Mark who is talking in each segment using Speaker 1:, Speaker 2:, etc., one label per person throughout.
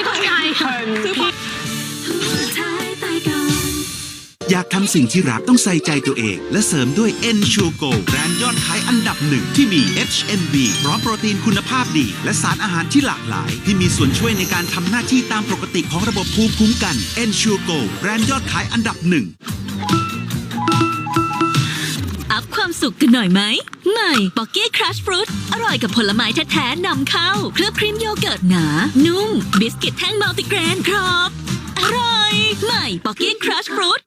Speaker 1: ไม่เข้าใจคื
Speaker 2: อพออยากทำสิ่งที่รักต้องใส่ใจตัวเอง และเสริมด้วย e n s u r e Go แบรนด์ยอดขายอันดับหนึ่งที่มี HMB พร้อมโปรตีนคุณภาพดี และสารอาหารที่หลากหลาย ที่มีส่วนช่วยในการทำหน้าที่ตามปกติของระบบภูมิคุ้มกัน e n s u r e Go แบรนด์ยอดขายอันดับหนึ่ง
Speaker 3: ความสุขกันหน่อยไหมใหม่ป๊อกกี้ครัชฟรุตอร่อยกับผลไม้แท้ๆนำเข้า เคลือบครีมโยเกิร์ตหนา นุ่ม บิสกิตแท่งมัลติกรนกรอบ อร่อย ใหม่ป๊อกกี้ครัชฟรุต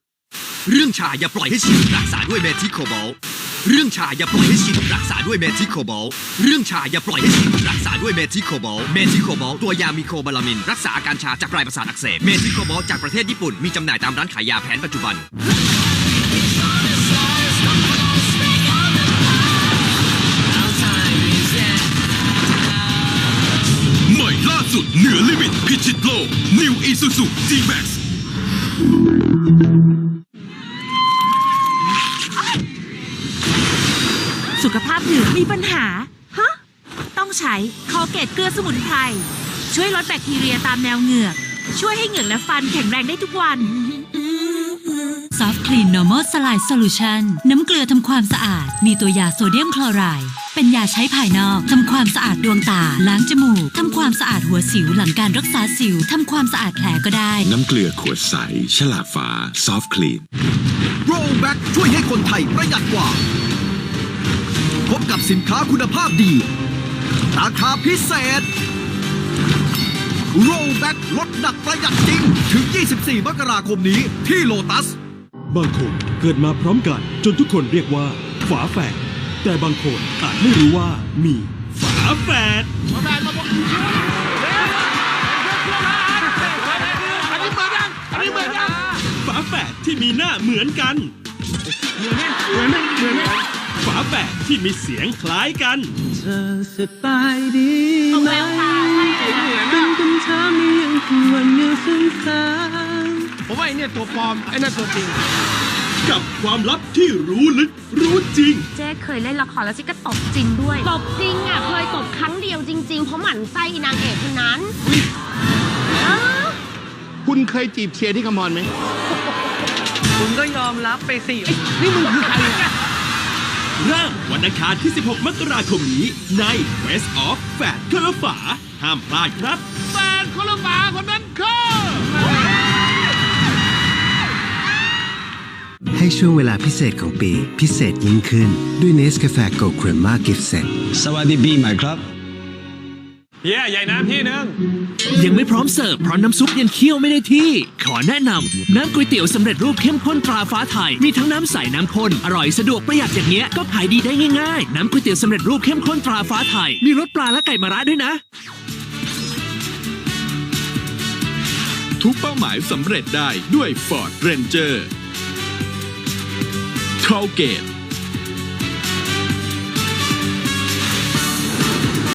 Speaker 4: เรื่องชาอย่าปล่อยให้ชินรักษาด้วยเมทิโคบอลเรื่องชาอย่าปล่อยให้ชินรักษาด้วยเมทิโคบอลเรื่องชาอย่าปล่อยให้ชินรักษาด้วยเมทิโคบอลเมทิโคบอลตัวยามีโคบาลามิน รักษาอาการชาจากปลายประสาทอักเสบ เมทิโคบอลจากประเทศญี่ปุ่นมีจำหน่ายตามร้านขายยาแผนปัจจุบัน
Speaker 5: ดเหนือลิมิตพิชิตโลก New Isuzu G-Max
Speaker 6: สุขภาพเหงือกมีปัญหา ฮะ ต้องใช้คอเกตเกลือสมุนไพร ช่วยลดแบคทีเรียตามแนวเหงือก ช่วยให้เหงือกและฟันแข็งแรงได้ทุกวัน
Speaker 3: ซอฟต์คลีนนอร์มอลสไลด์โซลูชันน้ำเกลือทำความสะอาด มีตัวยาโซเดียมคลอไรด์ เป็นยาใช้ภายนอกทำความสะอาดดวงตา ล้างจมูกทำความสะอาดหัวสิวหลังการรักษาสิวทำความสะอาดแผลก็ได้
Speaker 5: น้ำเกลือขวดใส ฉลากฟ้า Soft Clean
Speaker 4: Rollback ช่วยให้คนไทยประหยัดกว่า พบกับสินค้าคุณภาพดี ราคาพิเศษ Rollback ลดหนักประหยัดจริง ถึง 24 มกราคมนี้ที่โลตัส
Speaker 7: บางคนเกิดมาพร้อมกันจนทุกคนเรียกว่า ฝาแฝด แต่บางคนอาจไม่รู้ว่ามีฝาแฝดฝาแฝดที่มีหน้าเหมือนกันฝาแฝดที่มีเสียงคล้ายกัน
Speaker 1: ตรงแล้วค่ะใช่เหมเป็นคำถามยังคงวนอยู่ซ้ำผมว่าไอ้เนี่ยตัวปลอมไอ้นั่นตัวจริง
Speaker 7: กับความลับที่รู้ลึกรู้จริง
Speaker 8: เจ๊เคยเล่นละครแล้วซิก็ตบจริงด้วย ตบจริงอะเคยตบครั้งเดียวจริง ๆ เพราะหมั่นไส้อีนางเอกคนนั้นอ้าว
Speaker 9: คุณเคยจีบเชียร์ที่คำมอนไหม
Speaker 1: คุณก็ยอมรับไปสิเอ้ยนี่มึงคือใครเนี่ย
Speaker 7: เริ่มวันอังคารที่ 16 มกราคมนี้ ใน West of แฝดคนละฝา ห้ามพลาดครับ
Speaker 9: แฟนคนละฝาคนนั้น
Speaker 10: ให้ช่วงเวลาพิเศษของปีพิเศษยิ่งขึ้น ด้วยเนสกาแฟโกลด์ครีมมากิฟต์เซต
Speaker 4: สวัสดีปีใหม่ครับ
Speaker 9: เย่ใหญ่น้ำพี่นึง
Speaker 11: ยังไม่พร้อมเสิร์ฟเพราะน้ำซุปยังเคี่ยวไม่ได้ที่ ขอแนะนำน้ำก๋วยเตี๋ยวสำเร็จรูปเข้มข้นตราฟ้าไทย มีทั้งน้ำใสน้ำข้น อร่อยสะดวกประหยัดอย่างเงี้ย ก็ขายดีได้ง่ายๆ น้ำก๋วยเตี๋ยวสำเร็จรูปเข้มข้นตราฟ้าไทย มีรสปลาและไก่มะระด้วยนะ
Speaker 5: ทุกเป้าหมายสำเร็จได้ด้วย Ford Ranger token.